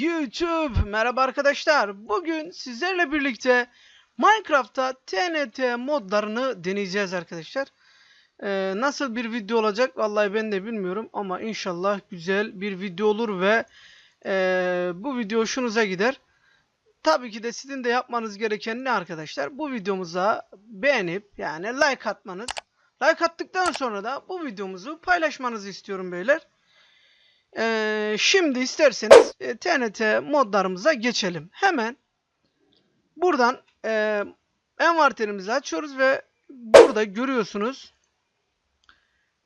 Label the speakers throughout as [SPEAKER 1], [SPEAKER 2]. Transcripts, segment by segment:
[SPEAKER 1] YouTube. Merhaba arkadaşlar. Bugün sizlerle birlikte Minecraft'ta TNT modlarını deneyeceğiz arkadaşlar. Ee, nasıl bir video olacak vallahi ben de bilmiyorum ama inşallah güzel bir video olur ve ee, bu video hoşunuza gider. Tabii ki de sizin de yapmanız gereken ne arkadaşlar? Bu videomuza beğenip yani like atmanız. Like attıktan sonra da bu videomuzu paylaşmanızı istiyorum beyler. Ee, şimdi isterseniz e, TNT modlarımıza geçelim. Hemen buradan e, envanterimizi açıyoruz ve burada görüyorsunuz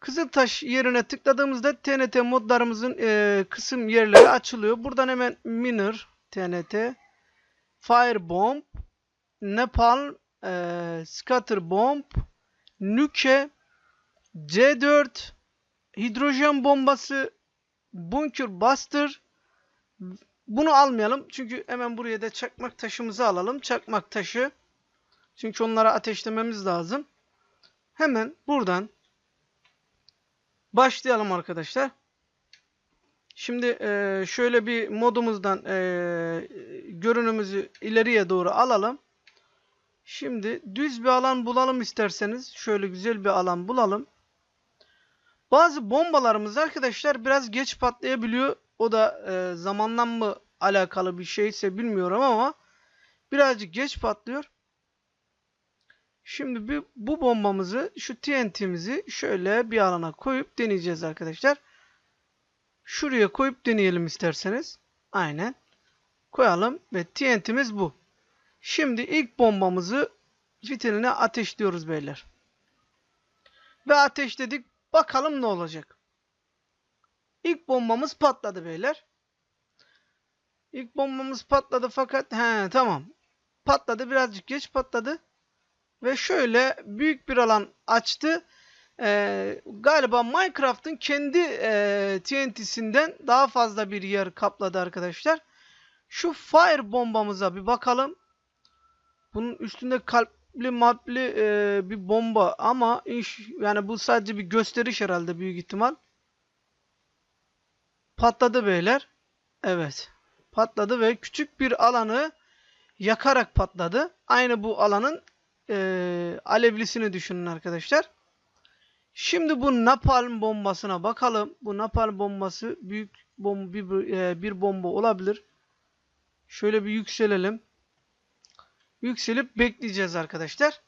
[SPEAKER 1] Kızıltaş yerine tıkladığımızda TNT modlarımızın e, kısım yerleri açılıyor. Buradan hemen Miner TNT Firebomb Napalm e, Scatterbomb Nuke C4 Hidrojen bombası Bunker Buster bunu almayalım. Çünkü hemen buraya da çakmak taşımızı alalım. Çakmak taşı. Çünkü onlara ateşlememiz lazım. Hemen buradan başlayalım arkadaşlar. Şimdi e, şöyle bir modumuzdan e, görünümüzü ileriye doğru alalım. Şimdi düz bir alan bulalım isterseniz. Şöyle güzel bir alan bulalım. Bazı bombalarımız arkadaşlar biraz geç patlayabiliyor. O da e, zamanla mı alakalı bir şeyse bilmiyorum ama birazcık geç patlıyor. Şimdi bir, bu bombamızı şu TNT'mizi şöyle bir alana koyup deneyeceğiz arkadaşlar. Şuraya koyup deneyelim isterseniz. Aynen. Koyalım ve TNT'miz bu. Şimdi ilk bombamızı vitrinine ateşliyoruz beyler. Ve ateşledik. Bakalım ne olacak. İlk bombamız patladı beyler. İlk bombamız patladı fakat he tamam. Patladı birazcık geç patladı. Ve şöyle büyük bir alan açtı. Ee, galiba Minecraft'ın kendi e, TNT'sinden daha fazla bir yer kapladı arkadaşlar. Şu fire bombamıza bir bakalım. Bunun üstünde kalpli mapli e, bir bomba ama iş yani bu sadece bir gösteriş herhalde büyük ihtimal. Patladı beyler. Evet. Patladı ve küçük bir alanı yakarak patladı. Aynı bu alanın e, alevlisini düşünün arkadaşlar. Şimdi bu napalm bombasına bakalım. Bu napalm bombası büyük bomba, bir, e, bir bomba olabilir. Şöyle bir yükselelim. Yükselip bekleyeceğiz arkadaşlar.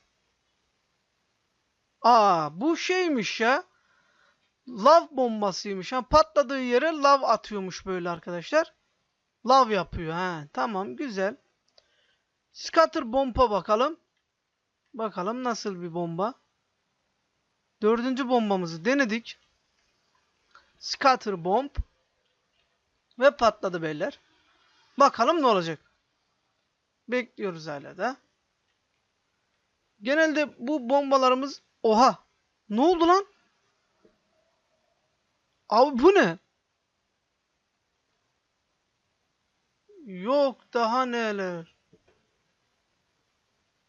[SPEAKER 1] Aa bu şeymiş ya. Lav bombasıymış. Ha, patladığı yere lav atıyormuş böyle arkadaşlar. Lav yapıyor. Ha, tamam güzel. Scatter bomba bakalım. Bakalım nasıl bir bomba. Dördüncü bombamızı denedik. Scatter bomb. Ve patladı beyler. Bakalım ne olacak. Bekliyoruz hala da. Genelde bu bombalarımız... Oha! Ne oldu lan? Abi bu ne? Yok daha neler.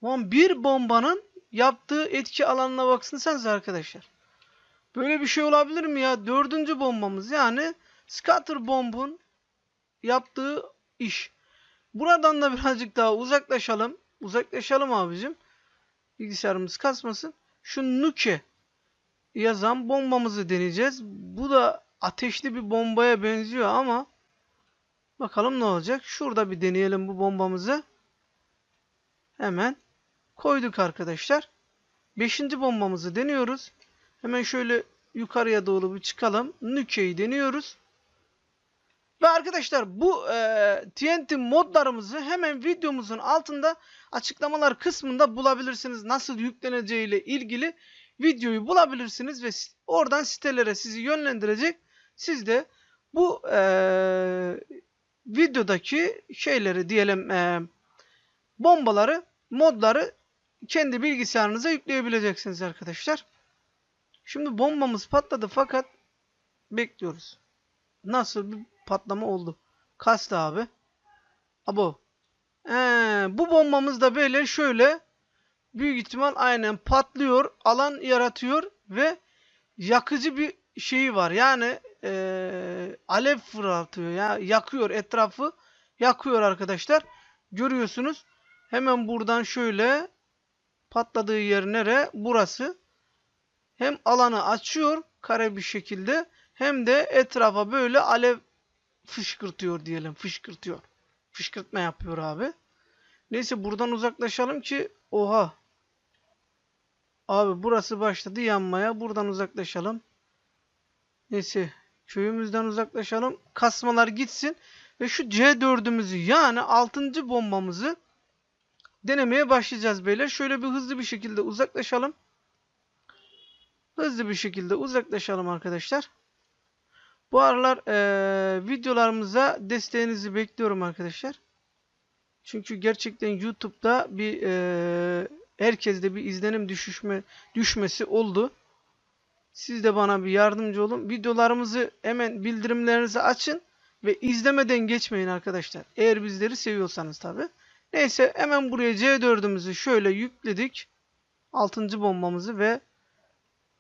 [SPEAKER 1] Lan bir bombanın yaptığı etki alanına baksanıza arkadaşlar. Böyle bir şey olabilir mi ya? Dördüncü bombamız yani scatter bombun yaptığı iş. Buradan da birazcık daha uzaklaşalım. Uzaklaşalım abicim. Bilgisayarımız kasmasın. Şu nuke yazan bombamızı deneyeceğiz. Bu da ateşli bir bombaya benziyor ama bakalım ne olacak. Şurada bir deneyelim bu bombamızı. Hemen koyduk arkadaşlar. Beşinci bombamızı deniyoruz. Hemen şöyle yukarıya doğru bir çıkalım. Nuke'yi deniyoruz. Ve arkadaşlar bu e, TNT modlarımızı hemen videomuzun altında açıklamalar kısmında bulabilirsiniz. Nasıl yükleneceği ile ilgili videoyu bulabilirsiniz ve oradan sitelere sizi yönlendirecek. Siz de bu e, videodaki şeyleri diyelim e, bombaları, modları kendi bilgisayarınıza yükleyebileceksiniz arkadaşlar. Şimdi bombamız patladı fakat bekliyoruz. Nasıl patlama oldu? Kastı abi. Abo. Ee, bu bombamız da böyle şöyle büyük ihtimal aynen patlıyor, alan yaratıyor ve yakıcı bir şeyi var. Yani ee, alev fırlatıyor ya yakıyor etrafı yakıyor arkadaşlar. Görüyorsunuz. Hemen buradan şöyle patladığı yer nere? Burası. Hem alanı açıyor kare bir şekilde hem de etrafa böyle alev fışkırtıyor diyelim. Fışkırtıyor. Fışkırtma yapıyor abi. Neyse buradan uzaklaşalım ki oha. Abi burası başladı yanmaya. Buradan uzaklaşalım. Neyse köyümüzden uzaklaşalım. Kasmalar gitsin. Ve şu C4'ümüzü yani 6. bombamızı denemeye başlayacağız beyler. Şöyle bir hızlı bir şekilde uzaklaşalım. Hızlı bir şekilde uzaklaşalım arkadaşlar. Bu aralar eee, videolarımıza desteğinizi bekliyorum arkadaşlar. Çünkü gerçekten YouTube'da bir eee herkeste bir izlenim düşüşme düşmesi oldu. Siz de bana bir yardımcı olun. Videolarımızı hemen bildirimlerinizi açın ve izlemeden geçmeyin arkadaşlar. Eğer bizleri seviyorsanız tabi. Neyse hemen buraya C4'ümüzü şöyle yükledik. 6. bombamızı ve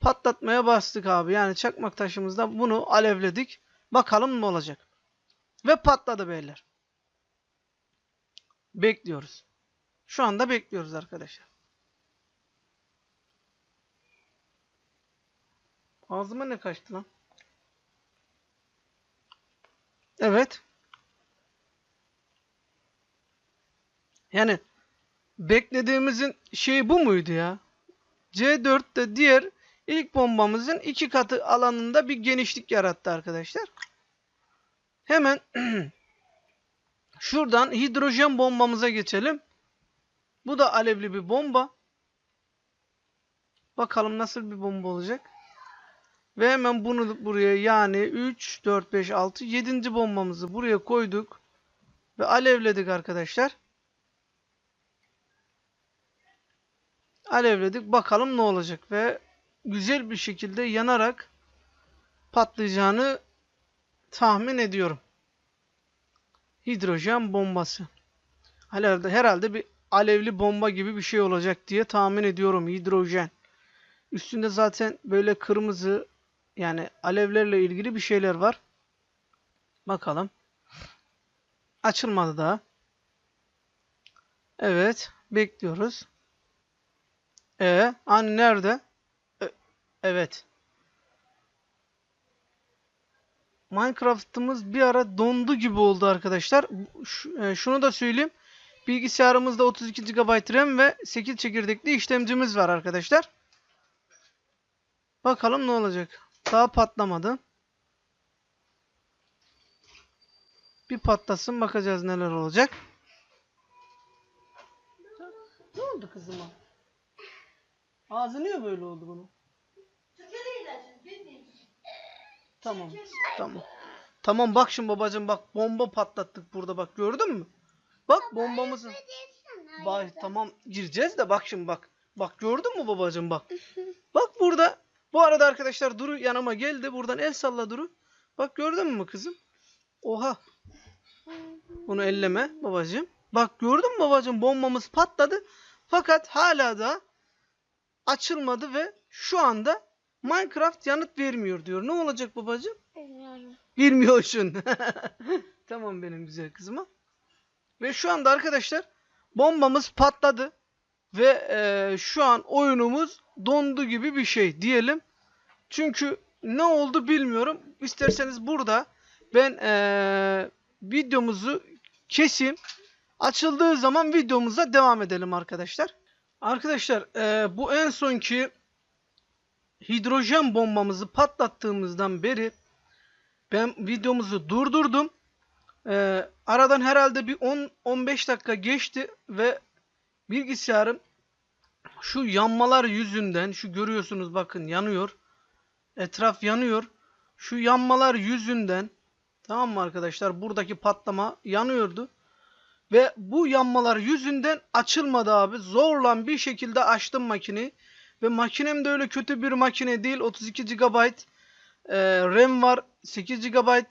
[SPEAKER 1] patlatmaya bastık abi. Yani çakmak taşımızda bunu alevledik. Bakalım ne olacak. Ve patladı beyler. Bekliyoruz. Şu anda bekliyoruz arkadaşlar. Ağzıma ne kaçtı lan? Evet. Yani beklediğimizin şeyi bu muydu ya? C4'te diğer ilk bombamızın iki katı alanında bir genişlik yarattı arkadaşlar. Hemen şuradan hidrojen bombamıza geçelim. Bu da alevli bir bomba. Bakalım nasıl bir bomba olacak. Ve hemen bunu buraya yani 3, 4, 5, 6, 7. bombamızı buraya koyduk. Ve alevledik arkadaşlar. Alevledik. Bakalım ne olacak. Ve güzel bir şekilde yanarak patlayacağını tahmin ediyorum. Hidrojen bombası. Herhalde, herhalde bir alevli bomba gibi bir şey olacak diye tahmin ediyorum. Hidrojen. Üstünde zaten böyle kırmızı yani alevlerle ilgili bir şeyler var. Bakalım. Açılmadı daha. Evet. Bekliyoruz. E, hani nerede? Evet. Minecraft'ımız bir ara dondu gibi oldu arkadaşlar. E, şunu da söyleyeyim. Bilgisayarımızda 32 GB RAM ve 8 çekirdekli işlemcimiz var arkadaşlar. Bakalım ne olacak. Daha patlamadı. Bir patlasın bakacağız neler olacak. Ne oldu kızıma? Ağzı niye böyle oldu bunun? Tamam. Tamam. Tamam bak şimdi babacığım bak bomba patlattık burada bak gördün mü? Bak bombamızı. Bak tamam gireceğiz de bak şimdi bak. Bak gördün mü babacığım bak. Bak burada. Bu arada arkadaşlar Duru yanıma geldi. Buradan el salla Duru. Bak gördün mü kızım? Oha. Bunu elleme babacığım. Bak gördün mü babacığım bombamız patladı. Fakat hala da açılmadı ve şu anda Minecraft yanıt vermiyor diyor. Ne olacak babacığım?
[SPEAKER 2] Bilmiyorum.
[SPEAKER 1] Bilmiyorsun. tamam benim güzel kızıma. Ve şu anda arkadaşlar bombamız patladı. Ve eee, şu an oyunumuz dondu gibi bir şey diyelim. Çünkü ne oldu bilmiyorum. İsterseniz burada ben eee, videomuzu keseyim. Açıldığı zaman videomuza devam edelim arkadaşlar. Arkadaşlar eee, bu en sonki hidrojen bombamızı patlattığımızdan beri ben videomuzu durdurdum. Ee, aradan herhalde bir 10-15 dakika geçti ve bilgisayarım şu yanmalar yüzünden şu görüyorsunuz bakın yanıyor. Etraf yanıyor. Şu yanmalar yüzünden tamam mı arkadaşlar buradaki patlama yanıyordu. Ve bu yanmalar yüzünden açılmadı abi. Zorla bir şekilde açtım makineyi. Ve makinem de öyle kötü bir makine değil. 32 GB e, RAM var. 8 GB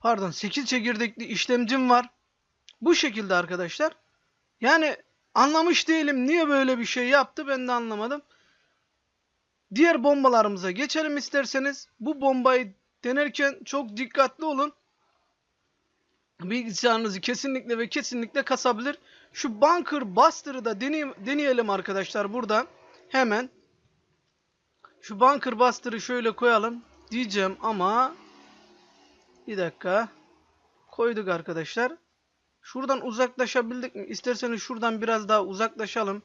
[SPEAKER 1] Pardon 8 çekirdekli işlemcim var. Bu şekilde arkadaşlar. Yani anlamış değilim. Niye böyle bir şey yaptı ben de anlamadım. Diğer bombalarımıza geçelim isterseniz. Bu bombayı denerken çok dikkatli olun. Bilgisayarınızı kesinlikle ve kesinlikle kasabilir. Şu Bunker Buster'ı da deney- deneyelim arkadaşlar burada. Hemen. Şu Bunker Buster'ı şöyle koyalım diyeceğim ama bir dakika. Koyduk arkadaşlar. Şuradan uzaklaşabildik mi? İsterseniz şuradan biraz daha uzaklaşalım.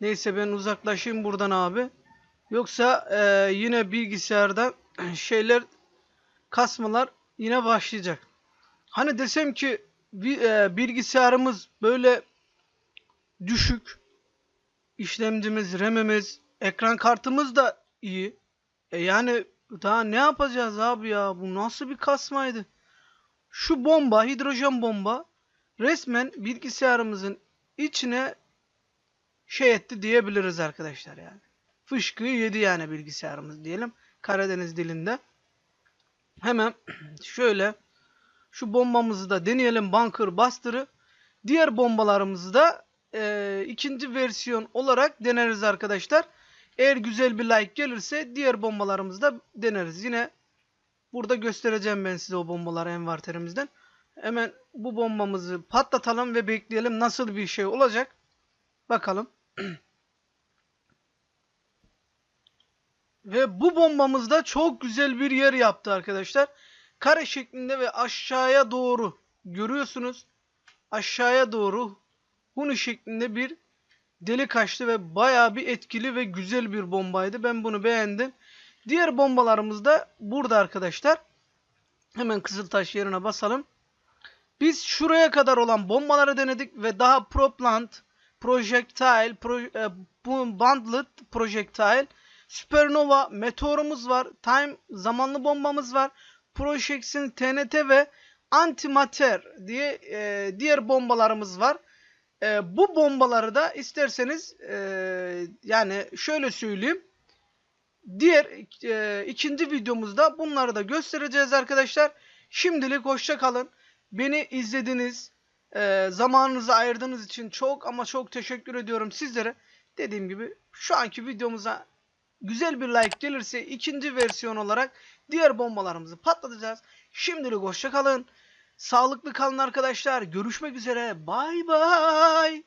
[SPEAKER 1] Neyse ben uzaklaşayım buradan abi. Yoksa e, yine bilgisayarda şeyler kasmalar yine başlayacak. Hani desem ki e, bilgisayarımız böyle düşük. işlemcimiz, RAM'imiz, ekran kartımız da iyi. E yani daha ne yapacağız abi ya? Bu nasıl bir kasmaydı? Şu bomba, hidrojen bomba resmen bilgisayarımızın içine şey etti diyebiliriz arkadaşlar yani. Fışkıyı yedi yani bilgisayarımız diyelim. Karadeniz dilinde. Hemen şöyle şu bombamızı da deneyelim Bunker Buster'ı. Diğer bombalarımızı da e, ikinci versiyon olarak deneriz arkadaşlar. Eğer güzel bir like gelirse diğer bombalarımızı da deneriz. Yine burada göstereceğim ben size o bombaları envanterimizden. Hemen bu bombamızı patlatalım ve bekleyelim nasıl bir şey olacak. Bakalım. Ve bu bombamızda çok güzel bir yer yaptı arkadaşlar. Kare şeklinde ve aşağıya doğru görüyorsunuz. Aşağıya doğru huni şeklinde bir delik açtı ve bayağı bir etkili ve güzel bir bombaydı. Ben bunu beğendim. Diğer bombalarımız da burada arkadaşlar. Hemen Kızıltaş yerine basalım. Biz şuraya kadar olan bombaları denedik ve daha Proplant, Projectile, pro, e, bu Bundled Projectile, Supernova, Meteorumuz var, Time zamanlı bombamız var, Projectsin TNT ve Antimatter diye e, diğer bombalarımız var. E, bu bombaları da isterseniz e, yani şöyle söyleyeyim. Diğer e, ikinci videomuzda bunları da göstereceğiz arkadaşlar. Şimdilik hoşça kalın. Beni izlediniz, e, zamanınızı ayırdığınız için çok ama çok teşekkür ediyorum sizlere. Dediğim gibi şu anki videomuza güzel bir like gelirse ikinci versiyon olarak diğer bombalarımızı patlatacağız. Şimdilik hoşça kalın. Sağlıklı kalın arkadaşlar. Görüşmek üzere. Bay bay.